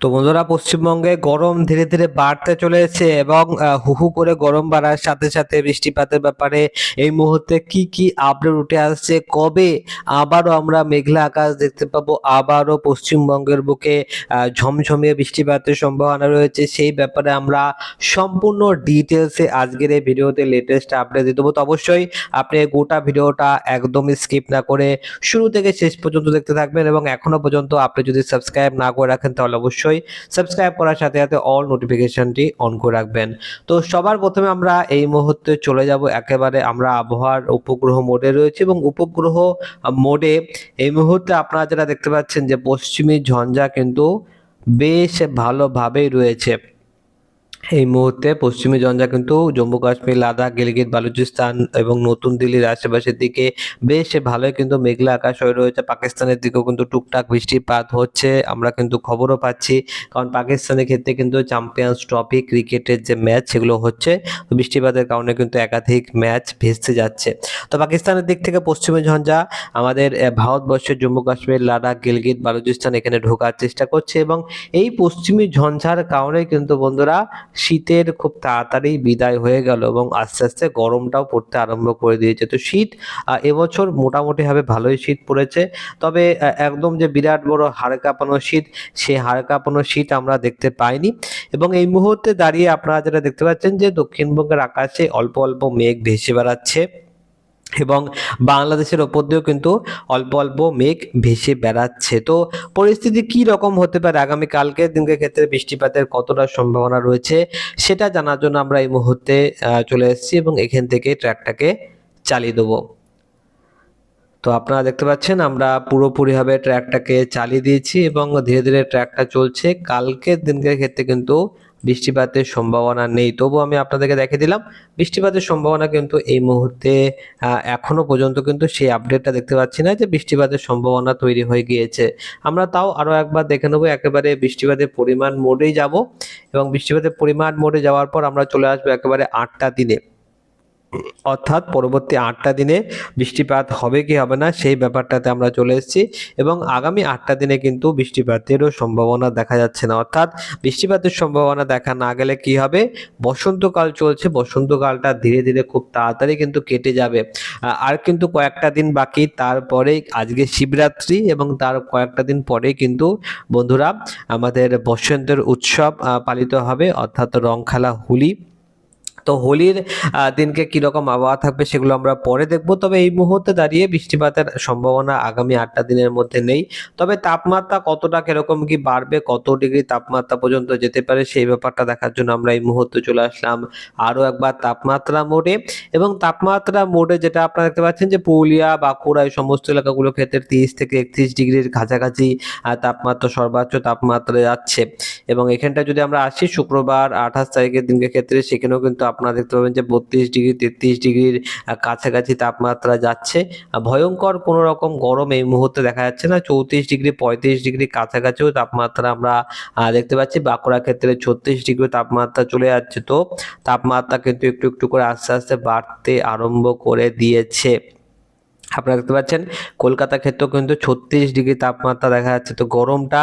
তো বন্ধুরা পশ্চিমবঙ্গে গরম ধীরে ধীরে বাড়তে চলেছে এবং আহ, হু হু করে গরম বাড়ার সাথে সাথে বৃষ্টিপাতের ব্যাপারে এই মুহূর্তে কি কি আপডেট উঠে আসছে? কবে আবারও আমরা মেঘলা আকাশ দেখতে পাবো? আবারও পশ্চিমবঙ্গের বুকে ঝমঝমিয়ে বৃষ্টিপাতের সম্ভাবনা রয়েছে। সেই ব্যাপারে আমরা সম্পূর্ণ ডিটেলসে আজকের এই ভিডিওতে লেটেস্ট আপডেট দিয়ে দেবো। তো অবশ্যই আপনি গোটা ভিডিওটা একদমই স্কিপ না করে শুরু থেকে শেষ পর্যন্ত দেখতে থাকবেন এবং এখনও পর্যন্ত আপনি যদি সাবস্ক্রাইব না করে রাখেন তাহলে অবশ্যই সাবস্ক্রাইব করার সাথে সাথে অল নোটিফিকেশনটি অন করে রাখবেন। তো সবার প্রথমে আমরা এই মুহূর্তে চলে যাব। একেবারে আমরা আবহাওয়ার উপগ্রহ মোডে রয়েছে এবং উপগ্রহ মোডে এই মুহূর্তে আপনারা যেটা দেখতে পাচ্ছেন যে পশ্চিমী ঝঞ্ঝা কিন্তু বেশ ভালোভাবেই রয়েছে। এই মুহূর্তে পশ্চিমী ঝঞ্ঝা কিন্তু জম্মু কাশ্মীর, লাদাখ, গিলগিত, বালুচিস্তান এবং নতুন দিল্লির আশেপাশের দিকে বেশ ভালোই কিন্তু মেঘলা আকাশ হয়ে রয়েছে। পাকিস্তানের দিকেও কিন্তু টুকটাক বৃষ্টিপাত হচ্ছে, আমরা কিন্তু খবরও পাচ্ছি। কারণ পাকিস্তানের ক্ষেত্রে কিন্তু চ্যাম্পিয়ন্স ট্রফি ক্রিকেটের যে ম্যাচ সেগুলো হচ্ছে, বৃষ্টিপাতের কারণে কিন্তু একাধিক ম্যাচ ভেস্তে যাচ্ছে। তো পাকিস্তানের দিক থেকে পশ্চিমী ঝঞ্ঝা, আমাদের ভারতবর্ষের জম্মু কাশ্মীর, লাদাখ, গিলগিত, বালুচিস্তান এখানে ঢোকার চেষ্টা করছে এবং এই পশ্চিমী ঝঞ্ঝার কারণে কিন্তু বন্ধুরা শীতের খুব তাড়াতাড়ি বিদায় হয়ে গেল এবং আস্তে আস্তে গরমটাও পড়তে আরম্ভ করে দিয়েছে। তো শীত এবছর এবছর মোটামুটিভাবে ভালোই শীত পড়েছে। তবে একদম যে বিরাট বড় হাড় কাঁপানো শীত সেই হাড় কাঁপানো শীত আমরা দেখতে পাইনি। এবং এই মুহূর্তে দাঁড়িয়ে আপনারা যেটা দেখতে পাচ্ছেন যে দক্ষিণবঙ্গের আকাশে অল্প অল্প মেঘ ভেসে বেড়াচ্ছে। এবং বাংলাদেশের ওপর দিয়েও কিন্তু অল্প অল্প মেঘ ভেসে বেড়াচ্ছে। তো পরিস্থিতি কি রকম হতে পারে আগামী কালকের দিনকে ক্ষেত্রে বৃষ্টিপাতের কতটা সম্ভাবনা রয়েছে সেটা জানার জন্য আমরা এই মুহূর্তে চলে এসেছি এবং এখান থেকে ট্র্যাকটাকে চালিয়ে দেবো। তো আপনারা দেখতে পাচ্ছেন আমরা পুরোপুরিভাবে ট্র্যাকটাকে চালিয়ে দিয়েছি এবং ধীরে ধীরে ট্র্যাকটা চলছে। কালকের দিনকের ক্ষেত্রে কিন্তু বৃষ্টিপাতের সম্ভাবনা নেই। তবু আমি আপনাদেরকে দেখে দিলাম, বৃষ্টিপাতের সম্ভাবনা কিন্তু এই মুহূর্তে এখনও এখনও পর্যন্ত কিন্তু সেই আপডেটটা দেখতে পাচ্ছি না যে বৃষ্টিপাতের সম্ভাবনা তৈরি হয়ে গিয়েছে। আমরা তাও আরও একবার দেখে নেব, একেবারে বৃষ্টিপাতের পরিমাণ মোডেই যাব এবং বৃষ্টিপাতের পরিমাণ মোডে যাওয়ার পর আমরা চলে আসব একেবারে আটটা দিনে। অর্থাৎ পরবর্তী আটটা দিনে বৃষ্টিপাত হবে কি হবে না সেই ব্যাপারটাতে আমরা চলে এসেছি এবং আগামী আটটা দিনে কিন্তু বৃষ্টিপাতেরও সম্ভাবনা দেখা যাচ্ছে না। অর্থাৎ বৃষ্টিপাতের সম্ভাবনা দেখা না গেলে কি হবে? বসন্তকাল চলছে, বসন্তকালটা ধীরে ধীরে খুব তাড়াতাড়ি কিন্তু কেটে যাবে। আর কিন্তু কয়েকটা দিন বাকি তারপরে আজকে শিবরাত্রি এবং তার কয়েকটা দিন পরেই কিন্তু বন্ধুরা আমাদের বসন্তের উৎসব পালিত হবে, অর্থাৎ রং খেলা হোলি। তো হোলির দিনকে কীরকম আবহাওয়া থাকবে সেগুলো আমরা পরে দেখব। তবে এই মুহূর্তে দাঁড়িয়ে বৃষ্টিপাতের সম্ভাবনা আগামী আটটা দিনের মধ্যে নেই। তবে তাপমাত্রা কতটা, কীরকম কি বাড়বে, কত ডিগ্রি তাপমাত্রা পর্যন্ত যেতে পারে সেই ব্যাপারটা দেখার জন্য আমরা এই মুহূর্তে চলে আসলাম আরও একবার তাপমাত্রা মোডে। এবং তাপমাত্রা মোডে যেটা আপনারা দেখতে পাচ্ছেন যে পুরুলিয়া, বাঁকুড়া এই সমস্ত এলাকাগুলোর ক্ষেত্রে তিরিশ থেকে একত্রিশ ডিগ্রির কাছাকাছি তাপমাত্রা, সর্বোচ্চ তাপমাত্রা যাচ্ছে। এবং এখানটা যদি আমরা আসি, শুক্রবার আঠাশ তারিখের দিনকে ক্ষেত্রে সেখানেও কিন্তু আপনারা দেখতে পাবেন যে বত্রিশ ডিগ্রি, তেত্রিশ ডিগ্রির কাছাকাছি তাপমাত্রা যাচ্ছে। ভয়ঙ্কর কোনো রকম গরম এই মুহূর্তে দেখা যাচ্ছে না। চৌত্রিশ ডিগ্রি, পঁয়ত্রিশ ডিগ্রি কাছাকাছিও তাপমাত্রা আমরা দেখতে পাচ্ছি। বাঁকুড়া ক্ষেত্রে ছত্রিশ ডিগ্রি তাপমাত্রা চলে যাচ্ছে। তো তাপমাত্রা কিন্তু একটু একটু করে আস্তে আস্তে বাড়তে আরম্ভ করে দিয়েছে। আপনারা দেখতে পাচ্ছেন, কলকাতা ক্ষেত্রেও কিন্তু ছত্রিশ ডিগ্রি তাপমাত্রা দেখা যাচ্ছে। তো গরমটা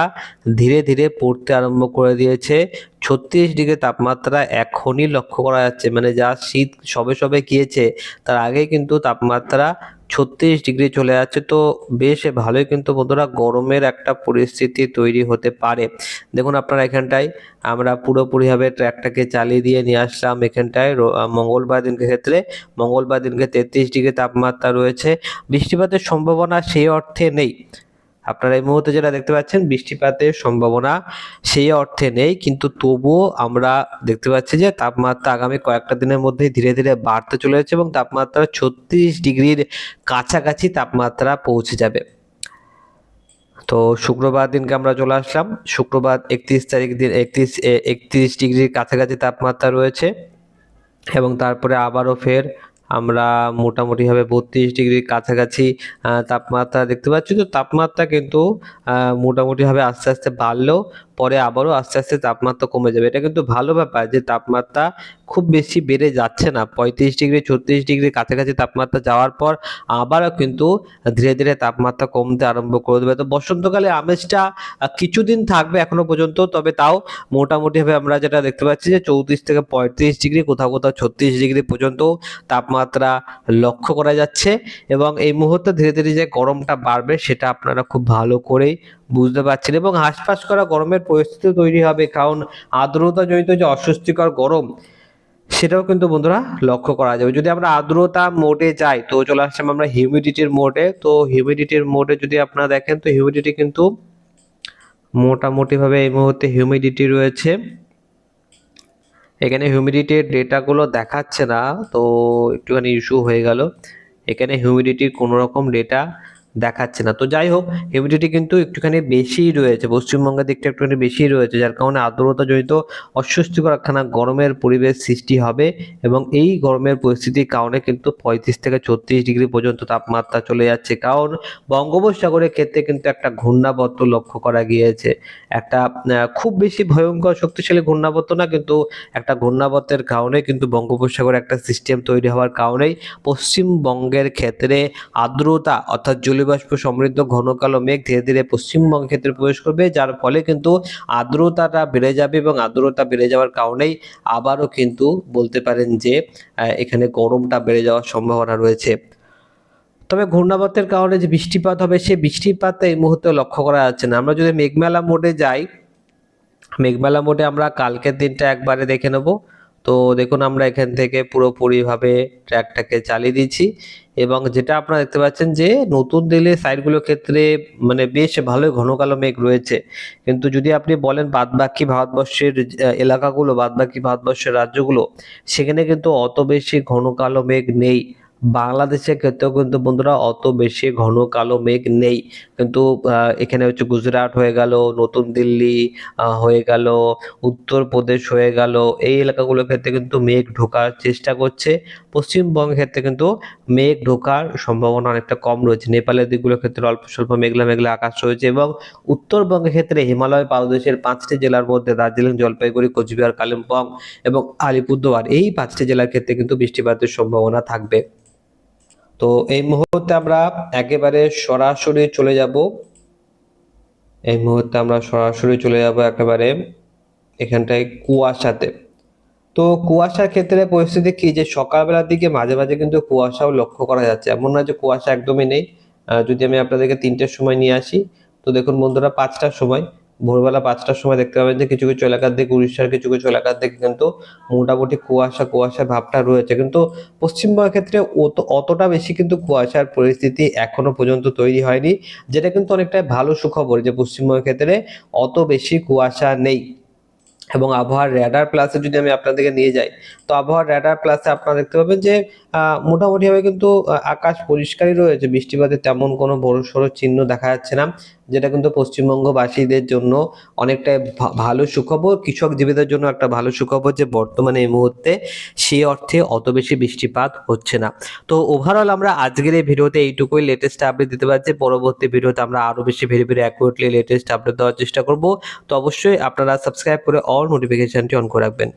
ধীরে ধীরে পড়তে আরম্ভ করে দিয়েছে। ছত্রিশ ডিগ্রি তাপমাত্রা এখনই লক্ষ্য করা যাচ্ছে। মানে যা শীত সবে সবে গিয়েছে, তার আগে কিন্তু তাপমাত্রা ছত্রিশ ডিগ্রি চলে যাচ্ছে, তো বেশ ভালোই কিন্তু বন্ধুরা গরমের একটা পরিস্থিতি তৈরি হতে পারে। দেখুন আপনারা এখানটায়, আমরা পুরোপুরিভাবে ট্র্যাকটাকে চালিয়ে দিয়ে নিয়ে আসলাম এখানটায়। মঙ্গলবার দিনকে ক্ষেত্রে, মঙ্গলবার দিনকে তেত্রিশ ডিগ্রি তাপমাত্রা রয়েছে। বৃষ্টিপাতের সম্ভাবনা সেই অর্থে নেই। আপনারা এই মুহূর্তে যেটা দেখতে পাচ্ছেন, বৃষ্টিপাতের সম্ভাবনা সেই অর্থে নেই, কিন্তু তবুও আমরা দেখতে পাচ্ছি যে তাপমাত্রা আগামী কয়েকটা দিনের মধ্যেই ধীরে ধীরে বাড়তে চলে যাচ্ছে এবং তাপমাত্রা ছত্রিশ ডিগ্রির কাছাকাছি তাপমাত্রা পৌঁছে যাবে। তো শুক্রবার দিনকে আমরা চলে আসলাম। শুক্রবার একত্রিশ তারিখ দিন, একত্রিশ একত্রিশ ডিগ্রির কাছাকাছি তাপমাত্রা রয়েছে এবং তারপরে আবারও ফের আমরা মোটামুটিভাবে বত্রিশ ডিগ্রির কাছাকাছি তাপমাত্রা দেখতে পাচ্ছি। তো তাপমাত্রা কিন্তু মোটামুটিভাবে আস্তে আস্তে বাড়লেও পরে আবারও আস্তে আস্তে তাপমাত্রা কমে যাবে। এটা কিন্তু ভালো ব্যাপার যে তাপমাত্রা খুব বেশি বেড়ে যাচ্ছে না। পঁয়ত্রিশ ডিগ্রি ছত্রিশ ডিগ্রি কাছাকাছি তাপমাত্রা যাওয়ার পর আবারও কিন্তু ধীরে ধীরে তাপমাত্রা কমতে আরম্ভ করে দেবে। তো বসন্তকালে আমেজটা কিছুদিন থাকবে এখনও পর্যন্ত, তবে তাও মোটামুটিভাবে আমরা যেটা দেখতে পাচ্ছি যে চৌত্রিশ থেকে পঁয়ত্রিশ ডিগ্রি, কোথাও কোথাও ছত্রিশ ডিগ্রি পর্যন্ত তাপমাত্রা লক্ষ্য করা যাচ্ছে। এবং এই মুহূর্তে ধীরে ধীরে যে গরমটা বাড়বে সেটা আপনারা খুব ভালো করেই বুঝতে পারছেন এবং হাঁসফাঁস করা গরমের পরিস্থিতি তৈরি হবে, কারণ আর্দ্রতা জনিত যে অস্বস্তিকর গরম, সেটাও কিন্তু বন্ধুরা লক্ষ্য করা যাবে। যদি আমরা আর্দ্রতা মোডে যাই, তো চলে আসলাম আমরা হিউমিডিটির মোডে। তো হিউমিডিটির মোডে যদি আপনারা দেখেন, তো হিউমিডিটি কিন্তু মোটামুটিভাবে এই মুহূর্তে হিউমিডিটি রয়েছে। এখানে হিউমিডিটির ডেটাগুলো দেখাচ্ছে না, তো একটুখানি ইস্যু হয়ে গেল। এখানে হিউমিডিটির কোনো রকম ডেটা দেখাচ্ছে না। তো যাই হোক হিউমিডিটি কিন্তু একটুখানি বেশিই রয়েছে, পশ্চিমবঙ্গের দিকটা একটুখানি বেশি রয়েছে, যার কারণে আর্দ্রতা জড়িত অস্বস্তিকর একখানা গরমের পরিবেশ সৃষ্টি হবে এবং এই গরমের পরিস্থিতির কারণে কিন্তু পঁয়ত্রিশ থেকে ছত্রিশ ডিগ্রি পর্যন্ত তাপমাত্রা চলে যাচ্ছে। কারণ বঙ্গোপসাগরের ক্ষেত্রে কিন্তু একটা ঘূর্ণাবর্ত লক্ষ্য করা গিয়েছে। একটা খুব বেশি ভয়ঙ্কর শক্তিশালী ঘূর্ণাবর্ত না, কিন্তু একটা ঘূর্ণাবর্তের কারণে কিন্তু বঙ্গোপসাগরে একটা সিস্টেম তৈরি হওয়ার কারণেই পশ্চিমবঙ্গের ক্ষেত্রে আর্দ্রতা অর্থাৎ জলীয়বাষ্প সমৃদ্ধ ঘন কালো মেঘ ধীরে ধীরে পশ্চিমবঙ্গের ক্ষেত্রে প্রবেশ করবে, যার ফলে কিন্তু আর্দ্রতাটা বেড়ে যাবে এবং আর্দ্রতা বেড়ে যাওয়ার কারণেই আবারও কিন্তু বলতে পারেন যে এখানে গরমটা বেড়ে যাওয়ার সম্ভাবনা রয়েছে। তবে ঘূর্ণাবর্তের কারণে যে বৃষ্টিপাত হবে, সেই বৃষ্টিপাতটা এই মুহূর্তে লক্ষ্য করা যাচ্ছে না। আমরা যদি মেঘমেলা মোডে যাই, মেঘমেলা মোডে আমরা কালকের দিনটা একবারে দেখে নেব। তো দেখুন, আমরা এখান থেকে পুরোপুরিভাবে ট্র্যাকটাকে চালিয়ে দিচ্ছি এবং যেটা আপনারা দেখতে পাচ্ছেন যে নতুন দিল্লির সাইডগুলোর ক্ষেত্রে মানে বেশ ভালোই ঘন কালো মেঘ রয়েছে। কিন্তু যদি আপনি বলেন বাদবাকি ভারতবর্ষের এলাকাগুলো, বাদবাকি ভারতবর্ষের রাজ্যগুলো, সেখানে কিন্তু অত বেশি ঘন কালো মেঘ নেই। বাংলাদেশের ক্ষেত্রেও কিন্তু বন্ধুরা অত বেশি ঘন কালো মেঘ নেই। কিন্তু এখানে হচ্ছে গুজরাট হয়ে গেল, নতুন দিল্লি হয়ে গেল, উত্তরপ্রদেশ হয়ে গেল। এই এলাকাগুলোর ক্ষেত্রে কিন্তু মেঘ ঢোকার চেষ্টা করছে। পশ্চিমবঙ্গের ক্ষেত্রে কিন্তু মেঘ ঢোকার সম্ভাবনা অনেকটা কম রয়েছে। নেপালের দিকগুলোর ক্ষেত্রে অল্প স্বল্প মেঘলা মেঘলা আকাশ রয়েছে এবং উত্তরবঙ্গের ক্ষেত্রে হিমালয় পাদদেশের পাঁচটি জেলার মধ্যে দার্জিলিং, জলপাইগুড়ি, কোচবিহার, কালিম্পং এবং আলিপুরদুয়ার, এই পাঁচটি জেলার ক্ষেত্রে কিন্তু বৃষ্টিপাতের সম্ভাবনা থাকবে। তো এই মুহূর্তে আমরা একেবারে সরাসরি চলে যাব। এই মুহূর্তে আমরা সরাসরি চলে যাব একেবারে এখানটায় কুয়াশাতে। তো কুয়াশার ক্ষেত্রে পরিস্থিতি কি? যে সকালবেলার দিকে মাঝে মাঝে কিন্তু কুয়াশাও লক্ষ্য করা যাচ্ছে। এমন না যে কুয়াশা একদমই নেই। যদি আমি আপনাদেরকে তিনটের সময় নিয়ে আসি, তো দেখুন বন্ধুরা, পাঁচটার সময়। ভোরবেলা পাঁচটার সময় দেখতে পাবেন যে কিছু কিছু এলাকার দিকে, উড়িষ্যার কিছু কিছু এলাকার দিকে কিন্তু মোটামুটি কুয়াশা কুয়াশা ভাবটা রয়েছে। কিন্তু পশ্চিমবঙ্গের ক্ষেত্রে অত অতটা বেশি কিন্তু কুয়াশার পরিস্থিতি এখনও পর্যন্ত তৈরি হয়নি, যেটা কিন্তু অনেকটাই ভালো সুখবর যে পশ্চিমবঙ্গের ক্ষেত্রে অত বেশি কুয়াশা নেই। এবং আবহাওয়ার র্যাডার প্লাসে যদি আমি আপনাদেরকে নিয়ে যাই, তো আবহাওয়ার র্যাডার প্লাসে আপনারা দেখতে পাবেন যে মোটামুটিভাবে কিন্তু আকাশ পরিষ্কারই রয়েছে। বৃষ্টিপাতের তেমন কোনো বড় সড়ো চিহ্ন দেখা যাচ্ছে না। যেটা কিন্তু পশ্চিমবঙ্গবাসীদের জন্য অনেকটাই ভালো সুখবর, কৃষক জীবীদের জন্য একটা ভালো সুখবর যে বর্তমানে এই মুহূর্তে সেই অর্থে অত বেশি বৃষ্টিপাত হচ্ছে না। তো ওভারঅল আমরা আজকের এই ভিডিওতে এইটুকুই লেটেস্ট আপডেট দিতে পারছি। পরবর্তী ভিডিওতে আমরা আরও বেশি very very accurately latest update দেওয়ার চেষ্টা করব। তো অবশ্যই আপনারা সাবস্ক্রাইব করে অল নোটিফিকেশনটি অন করে রাখবেন।